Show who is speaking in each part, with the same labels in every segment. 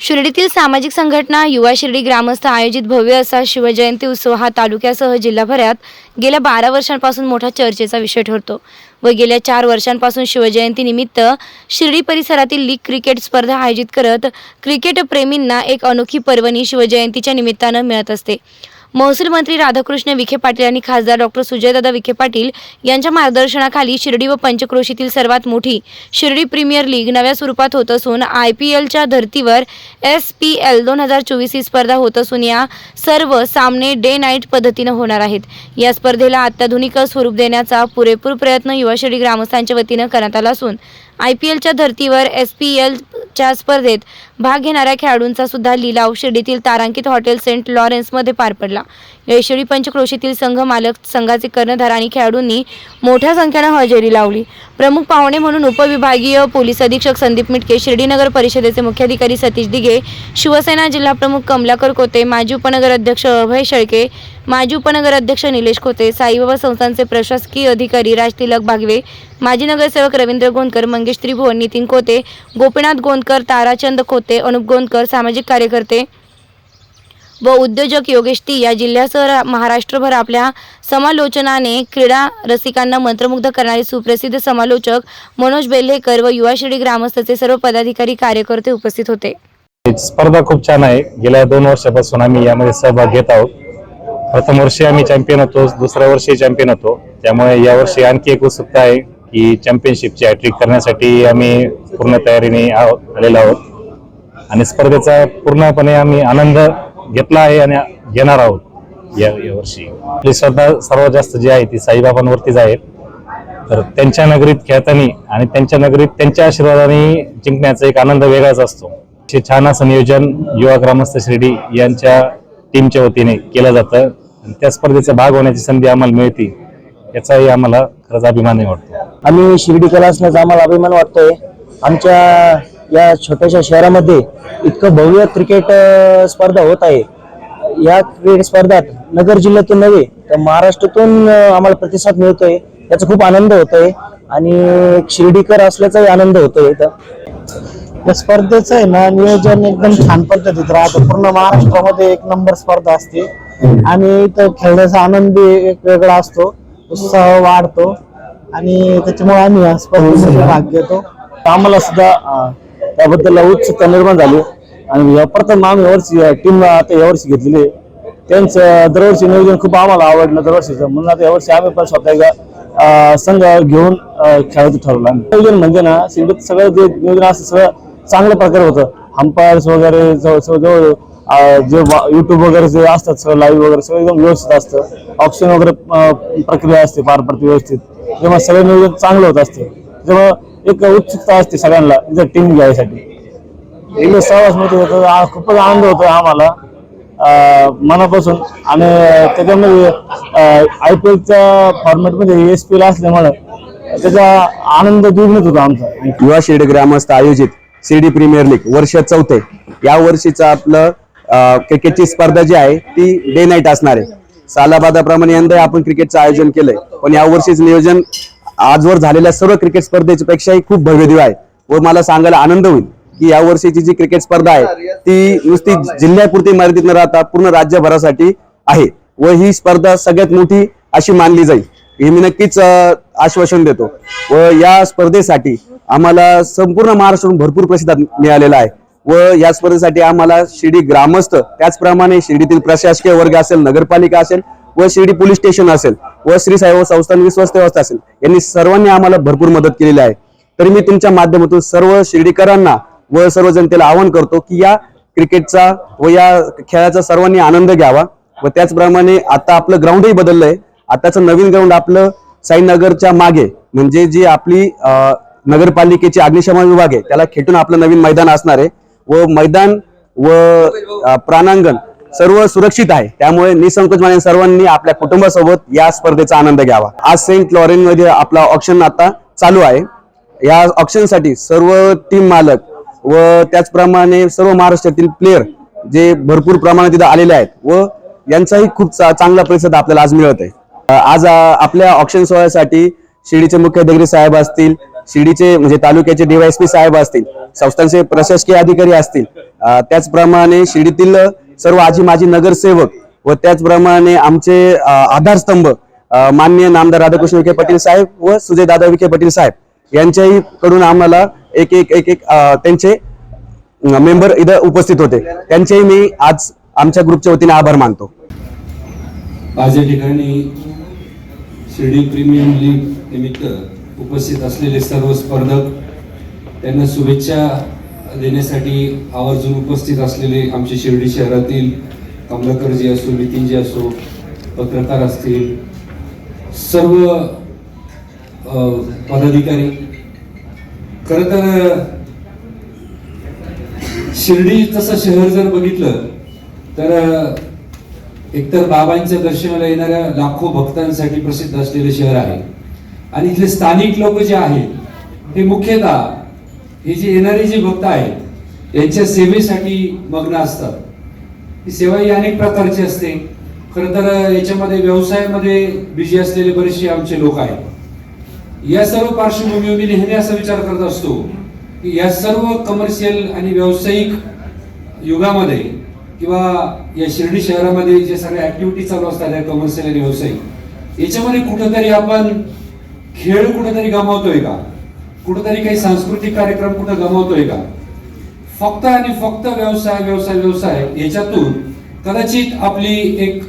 Speaker 1: शिर्डीतील सामाजिक संघटना युवा शिर्डी ग्रामस्थ आयोजित भव्य असा शिवजयंती उत्सव हा तालुक्यासह जिल्हाभरात गेल्या बारा वर्षांपासून मोठा चर्चेचा विषय ठरतो व गेल्या चार वर्षांपासून शिवजयंती निमित्त शिर्डी परिसरातील लीग क्रिकेट स्पर्धा आयोजित करत क्रिकेट प्रेमींना एक अनोखी पर्वणी शिवजयंतीच्या निमित्तानं मिळत असते. महसूल मंत्री राधाकृष्ण विखे पाटील आणि खासदार डॉक्टर सुजयदादा विखे पाटील यांच्या मार्गदर्शनाखाली शिर्डी व पंचक्रोशीतील सर्वात मोठी शिर्डी प्रीमियर लीग नव्या स्वरूपात होत असून आय पी एलच्या धर्तीवर एस पी एल दोन हजार चोवीस ही स्पर्धा होत असून या सर्व सामने डे नाईट पद्धतीनं होणार आहेत. या स्पर्धेला अत्याधुनिक स्वरूप देण्याचा पुरेपूर प्रयत्न युवा शिर्डी ग्रामस्थांच्या वतीनं करण्यात आला असून आय पी एलच्या धर्तीवर एस पी एल च्या स्पर्धेत भाग घेणाऱ्या खेळाडूंचा सुद्धा लिलाव शिर्डीतील तारांकित हॉटेल सेंट लॉरेन्समध्ये पार पडला. या शिर्डी पंचक्रोशीतील संघ मालक संघाचे कर्णधार आणि खेळाडूंनी मोठ्या संख्येनं हजेरी लावली. प्रमुख पाहुणे म्हणून उपविभागीय पोलीस अधीक्षक संदीप मिटके शिर्डी नगर परिषदेचे मुख्याधिकारी सतीश दिघे शिवसेना जिल्हा प्रमुख कमलाकर कोते माजी उपनगर अध्यक्ष अभय शेळके माजी उपनगर अध्यक्ष निलेश खोते साईबाबा संस्थांचे प्रशासकीय अधिकारी राज तिलक भागवे माजी नगरसेवक रवींद्र गोंदकर मंगेश त्रिभुवन नितीन कोते गोपीनाथ गोंदकर ताराचंद खोते अनुप गोंदकर सामाजिक कार्यकर्ते व उद्योजक योगेशती या जिल्ह्यासह रा- महाराष्ट्रभर आपल्या समालोचनाने क्रीडा रसिकांना मंत्रमुग्ध करणारे सुप्रसिद्ध समालोचक मनोज बेल्हेकर व युवा ग्रामस्थचे सर्व पदाधिकारी कार्यकर्ते उपस्थित होते.
Speaker 2: स्पर्धा खूप छान आहे. गेल्या दोन वर्षापासून आम्ही यामध्ये सहभाग घेत आहोत. प्रथम वर्षी आम्ही चॅम्पियन होतो दुसऱ्या वर्षी चॅम्पियन होतो. त्यामुळे यावर्षी आणखी एक उत्सुकता आहे की चॅम्पियनशिपची हॅट्रिक करण्यासाठी आम्ही पूर्ण तयारीने आहोत आलेलो आहोत. आणि स्पर्धेचा पूर्णपणे आम्ही आनंद घेतला आहे आणि घेणार आहोत या यावर्षी. आपली श्रद्धा सर्वात जास्त जी आहे ती साईबाबांवरतीच आहे. तर त्यांच्या नगरीत खेळताना आणि त्यांच्या नगरीत त्यांच्या आशीर्वादाने जिंकण्याचा एक आनंद वेगळाच असतो. हे छान असं नियोजन युवा ग्रामस्थ शिर्डी यांच्या टीमच्या वतीने केलं जातं. आणि त्या स्पर्धेचा भाग होण्याची संधी आम्हाला मिळते याचाही आम्हाला खरंच अभिमानही वाटतो.
Speaker 3: आम्ही शिर्डी केला असण्याचा आम्हाला अभिमान वाटतोय. आमच्या या छोट्याशा शहरामध्ये इतकं भव्य क्रिकेट स्पर्धा होत आहे. या क्रिकेट स्पर्धात नगर जिल्ह्यातून नव्हे तर महाराष्ट्रातून आम्हाला प्रतिसाद मिळतोय. याचा खूप आनंद होतोय आणि शिर्डीकर असल्याचाही आनंद होतोय इथं. या स्पर्धेचं आहे ना नियोजन एकदम छान पद्धतीत राहतं. पूर्ण महाराष्ट्रामध्ये एक नंबर स्पर्धा असते. आणि इथं खेळण्याचा आनंद एक वेगळा असतो. उत्साह वाढतो. आणि त्याच्यामुळे आम्ही या स्पर्धेमध्ये भाग घेतो. आम्हाला सुद्धा त्याबद्दल उत्सुकता निर्माण झाली. आणि या प्रथम आम्ही यावर्षी टीम आता यावर्षी घेतलेली आहे. त्यांचं दरवर्षी नियोजन खूप आम्हाला आवडलं दरवर्षीचं. म्हणून आता यावर्षी आम्ही पण स्वतः एकदा, संघ घेऊन खेळायचं ठरवलं नियोजन म्हणजे ना सिंधूत सगळं जे नियोजन असतं सगळं चांगल्या प्रकारे होतं. हंपायर्स वगैरे जवळ जवळ जे युट्यूब वगैरे जे असतात सगळं लाईव्ह वगैरे सगळं एकदम व्यवस्थित असतं. ऑप्शन वगैरे प्रक्रिया असते पार पडते व्यवस्थित. तेव्हा सगळं नियोजन चांगलं होत असते तेव्हा एक उत्सुकता असते सगळ्यांना इथं टीम घ्यायसाठी. इकडे सहवासमध्ये होतं होतो खूपच आनंद होतो आम्हाला. मनापासून. आणि त्याच्यामध्ये आय पी एलच्या फॉर्मॅटमध्ये एस पी एल असल्यामुळे त्याचा आनंद द्विगुणित होता आमचा.
Speaker 4: युवा शिर्डी ग्रामस्थ आयोजित शिर्डी प्रीमियर लीग वर्ष चौथे या वर्षीचं आपलं क्रिकेटची स्पर्धा जी आहे ती डे नाईट असणार आहे. सालाबादाप्रमाणे यंदा आपण क्रिकेटचं आयोजन केलंय पण यावर्षीच नियोजन आजवर झालेल्या सर्व क्रिकेट स्पर्धेच्या पेक्षाही खूप भव्यदिव्य आहे. व मला सांगायला आनंद होईल की या वर्षीची जी क्रिकेट स्पर्धा आहे ती नुसती जिल्ह्यापुरती मर्यादित न राहता पूर्ण राज्यभरासाठी आहे. व ही स्पर्धा सगळ्यात मोठी अशी मानली जाईल. हे मी नक्कीच आश्वासन देतो. व या स्पर्धेसाठी आम्हाला संपूर्ण महाराष्ट्रातून भरपूर प्रतिसाद मिळालेला आहे. व या स्पर्धेसाठी आम्हाला शिर्डी ग्रामस्थ त्याचप्रमाणे शिर्डीतील प्रशासकीय वर्ग असेल नगरपालिका असेल व शिर्डी पोलीस स्टेशन असेल व श्री साहेब संस्थान विश्वास व्यवस्था असेल यांनी सर्वांनी आम्हाला भरपूर मदत केलेली आहे. तरी मी तुमच्या माध्यमातून सर्व शिर्डीकरांना व सर्व जनतेला आवाहन करतो की या क्रिकेटचा व या खेळाचा सर्वांनी आनंद घ्यावा व त्याचप्रमाणे आता आपलं ग्राउंडही बदललं आहे आताचं नवीन ग्राउंड आपलं साईनगरच्या मागे म्हणजे जी आपली नगरपालिकेची अग्निशमन विभाग आहे त्याला खेटून आपलं नवीन मैदान असणार आहे. व मैदान व प्राणांगण सर्व सुरक्षित आहे. त्यामुळे निसंकोचपणे सर्वांनी आपल्या कुटुंबासोबत या स्पर्धेचा आनंद घ्यावा. आज सेंट लॉरेन मध्ये आपला ऑप्शन आता चालू आहे. या ऑप्शनसाठी सर्व टीम मालक व त्याचप्रमाणे सर्व महाराष्ट्रातील प्लेयर जे भरपूर प्रमाणात तिथे आलेले आहेत व यांचाही खूप चा- चांगला प्रतिसाद आपल्याला आज मिळत आहे आज आपल्या ऑप्शन सोहळ्यासाठी शिर्डीचे मुख्याधिकारी साहेब असतील शिर्डीचे म्हणजे तालुक्याचे डीवायएसपी साहेब असतील संस्थांचे प्रशासकीय अधिकारी असतील त्याचप्रमाणे शिर्डीतील सर्व आजी माजी नगरसेवक व त्याचप्रमाणे आमचे आधारस्तंभ मान्य माननीय नामदार राधाकृष्ण विखे पाटील साहेब व सुजय दादा विखे पाटील साहेब यांच्याही कडून आम्हाला एक एक एक एक त्यांचे मेंबर इथं उपस्थित होते. त्यांचेही मी आज आमच्या ग्रुपच्या वतीने आभार मानतो.
Speaker 5: आज या ठिकाणी शिर्डी प्रीमियम लीग निमित्त उपस्थित असलेले सर्व स्पर्धक त्यांना शुभेच्छा देण्यासाठी आवर्जून उपस्थित असलेले आमचे शिर्डी शहरातील कमलाकरजी असो नितीनजी असो पत्रकार असतील सर्व पदाधिकारी. खरं तर शिर्डी तसं शहर जर बघितलं तर एकतर बाबांच्या दर्शनाला येणाऱ्या लाखो भक्तांसाठी प्रसिद्ध असलेले शहर आहे. आणि इथले स्थानिक लोक जे आहेत हे मुख्यतः हे जे येणारी जी भक्त आहेत यांच्या सेवेसाठी मग्न असतात. ही सेवा ही अनेक प्रकारची असते. खरं तर याच्यामध्ये व्यवसायामध्ये बिझी असलेले बरेचसे आमचे लोक आहेत. या सर्व पार्श्वभूमीवर मी नेहमी असा विचार करत असतो की या सर्व कमर्शियल आणि व्यावसायिक युगामध्ये किंवा या शिर्डी शहरामध्ये जे सगळ्या ऍक्टिव्हिटी चालू असतात या कमर्शियल आणि व्यावसायिक याच्यामध्ये कुठंतरी आपण खेळ कुठंतरी गमावतोय का? कुठंतरी काही सांस्कृतिक कार्यक्रम कुठं गमावतोय का? फक्त आणि फक्त व्यवसाय व्यवसाय व्यवसाय याच्यातून कदाचित आपली एक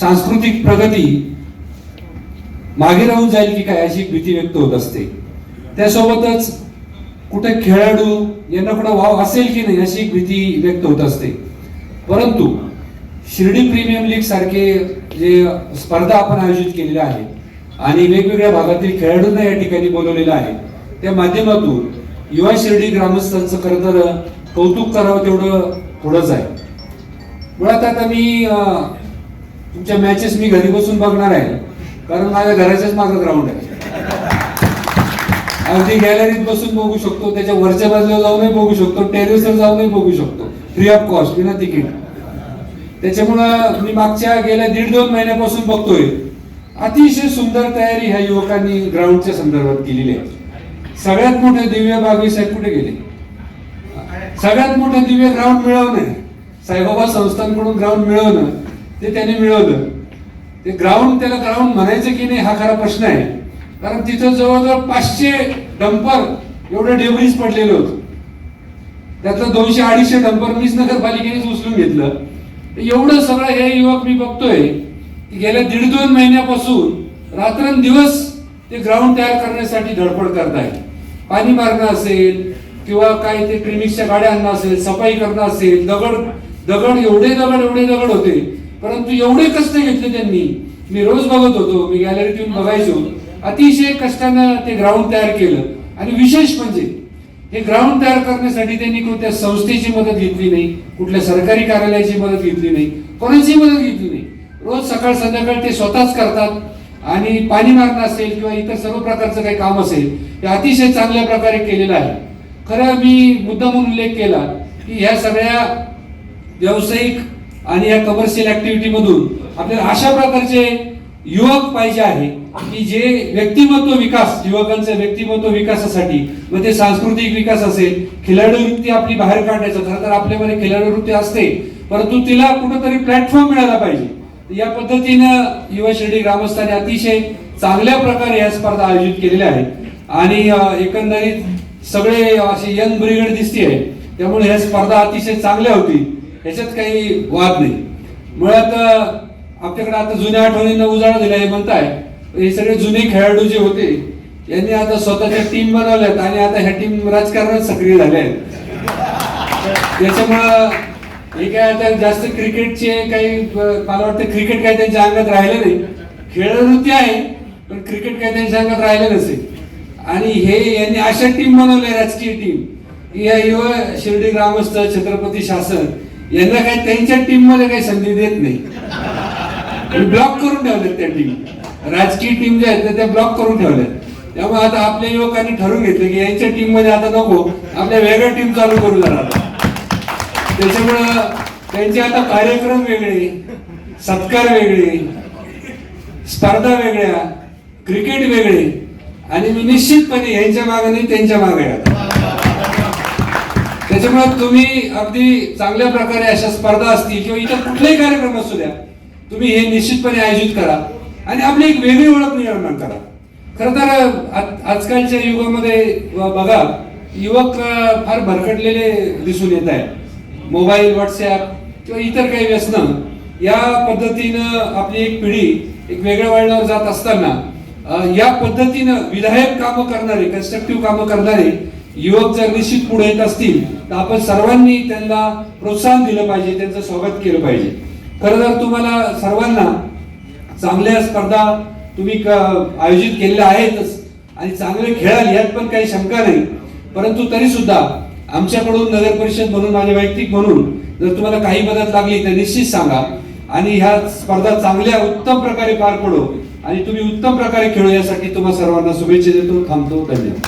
Speaker 5: सांस्कृतिक प्रगती मागे राहून जाईल की काय अशी भीती व्यक्त होत असते. त्यासोबतच कुठे खेळाडू यांना कुठं वाव असेल की नाही अशी भीती व्यक्त होत असते. परंतु शिर्डी प्रीमियम लीग सारखे जे स्पर्धा आपण आयोजित केलेल्या आहेत आणि वेगवेगळ्या भागातील खेळाडूंना या ठिकाणी बोलवलेलं आहे त्या माध्यमातून युवा शिर्डी ग्रामस्थांचं खरं तर कौतुक करावं तेवढं पुढंच आहे. मुळात आता मी तुमच्या मॅचेस मी घरी बसून बघणार आहे. कारण माझ्या घराच्याच मागं ग्राउंड आहे. अगदी गॅलरीत बसून बघू शकतो त्याच्या वरच्या बाजूला जाऊनही बघू शकतो टेरेसवर जाऊनही बघू शकतो. फ्री ऑफ कॉस्ट विना तिकीट त्याच्यामुळं मी मागच्या गेल्या दीड दोन महिन्यापासून बघतोय. अतिशय सुंदर तयारी ह्या युवकांनी ग्राउंडच्या संदर्भात केलेली आहे. सगळ्यात मोठे दिव्य बागवी साहेब कुठे गेले? सगळ्यात मोठे दिव्य ग्राउंड मिळवणं. साईबाबा संस्थांकडून ग्राउंड मिळवणं ते त्याने मिळवलं. ते ग्राउंड त्याला ग्राउंड म्हणायचं की नाही हा खरा प्रश्न आहे. कारण तिथं जवळजवळ पाचशे डंपर एवढं डेब्रीज पडलेलं होतं. त्यातलं दोनशे अडीचशे डंपर मीच नगरपालिकेनेच उचलून घेतलं. तर एवढं सगळं हे युवक मी बघतोय की गेल्या दीड दोन महिन्यापासून रात्रंदिवस ते ग्राउंड तयार करण्यासाठी धडपड करतायत. पाणी मारणं असेल किंवा काही ते क्रिमिक्सच्या गाड्या आणणं असेल सफाई करणं असेल दगड दगड एवढे दगड एवढे दगड होते. परंतु एवढे कष्ट घेतले त्यांनी. मी रोज बघत होतो मी गॅलरीत येऊन बघायचो. अतिशय कष्टानं ते ग्राउंड तयार केलं. आणि विशेष म्हणजे हे ग्राउंड तयार करण्यासाठी त्यांनी कोणत्या संस्थेची मदत घेतली नाही कुठल्या सरकारी कार्यालयाची मदत घेतली नाही कोणाची मदत घेतली नाही. रोज सकाळ संध्याकाळ ते स्वतःच करतात. आणि पाणी मारणं असेल किंवा इतर सर्व प्रकारचं काही काम असेल ते अतिशय चांगल्या प्रकारे केलेलं आहे. खरं मी मुद्दा म्हणून उल्लेख केला की ह्या सगळ्या व्यावसायिक आणि या कमर्शियल ॲक्टिव्हिटीमधून आपल्याला अशा प्रकारचे युवक पाहिजे आहे की जे व्यक्तिमत्व विकास युवकांच्या व्यक्तिमत्व विकासासाठी मग ते सांस्कृतिक विकास असेल खिलाडू वृत्ती आपली बाहेर काढण्याचं खरं तर आपल्यामध्ये खिलाडू वृत्ती असते परंतु तिला कुठंतरी प्लॅटफॉर्म मिळाला पाहिजे. या पद्धतीनं युवा शिर्डी ग्रामस्थांनी अतिशय चांगल्या प्रकारे या स्पर्धा आयोजित केलेल्या आहेत. आणि एकंदरीत सगळे असे यंग ब्रिगेड दिसते आहे त्यामुळे ह्या स्पर्धा अतिशय चांगल्या होती ह्याच्यात काही वाद नाही. मुळात आपल्याकडे आता जुन्या आठवणींना उजाळा दिला हे म्हणताय हे सगळे जुने खेळाडू जे होते यांनी आता स्वतःच्या टीम बनवल्यात आणि आता ह्या टीम राजकारणात सक्रिय झाल्या आहेत. त्याच्यामुळं हे काय आता जास्त क्रिकेटचे काही मला वाटतं क्रिकेट काय त्यांच्या अंगात राहिलं नाही. खेळवृत्ती आहे पण क्रिकेट काय त्यांच्या अंगात राहिलं नसेल. आणि हे यांनी अशा टीम बनवल्या राजकीय टीम या युवा शिर्डी ग्रामस्थ छत्रपती शासन यांना काही त्यांच्या टीममध्ये काही संधी देत नाही. ब्लॉक करून ठेवल्यात त्या टीम राजकीय टीम ज्या आहेत त्या- त्या ब्लॉक करून ठेवल्यात त्यामुळे आता आपल्या युवकांनी ठरवून घेतलं की यांच्या टीममध्ये आता नको आपल्या वेगळ्या टीम चालू करू जाणार त्याच्यामुळं त्यांचे आता कार्यक्रम वेगळे सत्कार वेगळे स्पर्धा वेगळ्या क्रिकेट वेगळे. आणि मी निश्चितपणे यांच्या मागाने त्यांच्या मागे आहे. त्याच्यामुळे तुम्ही अगदी चांगल्या प्रकारे अशा स्पर्धा असतील किंवा इतर कुठलेही कार्यक्रम असू द्या तुम्ही हे निश्चितपणे आयोजित करा. आणि आपली एक वेगळी ओळख निर्माण करा. खर तर आजकालच्या युगामध्ये बघा युवक फार भरकटलेले दिसून येत आहेत. मोबाईल व्हॉट्सॲप किंवा इतर काही व्यसन या पद्धतीनं आपली एक पिढी एक वेगळ्या वळणावर जात असताना या पद्धतीनं विधायक कामं करणारे कन्स्ट्रक्टिव्ह कामं करणारे युवक जर निश्चित पुढे येत असतील तर आपण सर्वांनी त्यांना प्रोत्साहन दिलं पाहिजे त्यांचं स्वागत केलं पाहिजे. खरं तर तुम्हाला सर्वांना चांगल्या स्पर्धा तुम्ही क- आयोजित केलेल्या आहेतच आणि चांगले खेळाल यात पण काही शंका नाही. परंतु तरी सुद्धा आमच्याकडून नगर परिषद म्हणून माझ्या वैयक्तिक म्हणून जर तुम्हाला काही मदत लागली तर निश्चित सांगा. आणि ह्या स्पर्धा चांगल्या उत्तम प्रकारे पार पडो. आणि तुम्ही उत्तम प्रकारे खेळू यासाठी तुम्हाला सर्वांना शुभेच्छा देतो. थांबतो. धन्यवाद.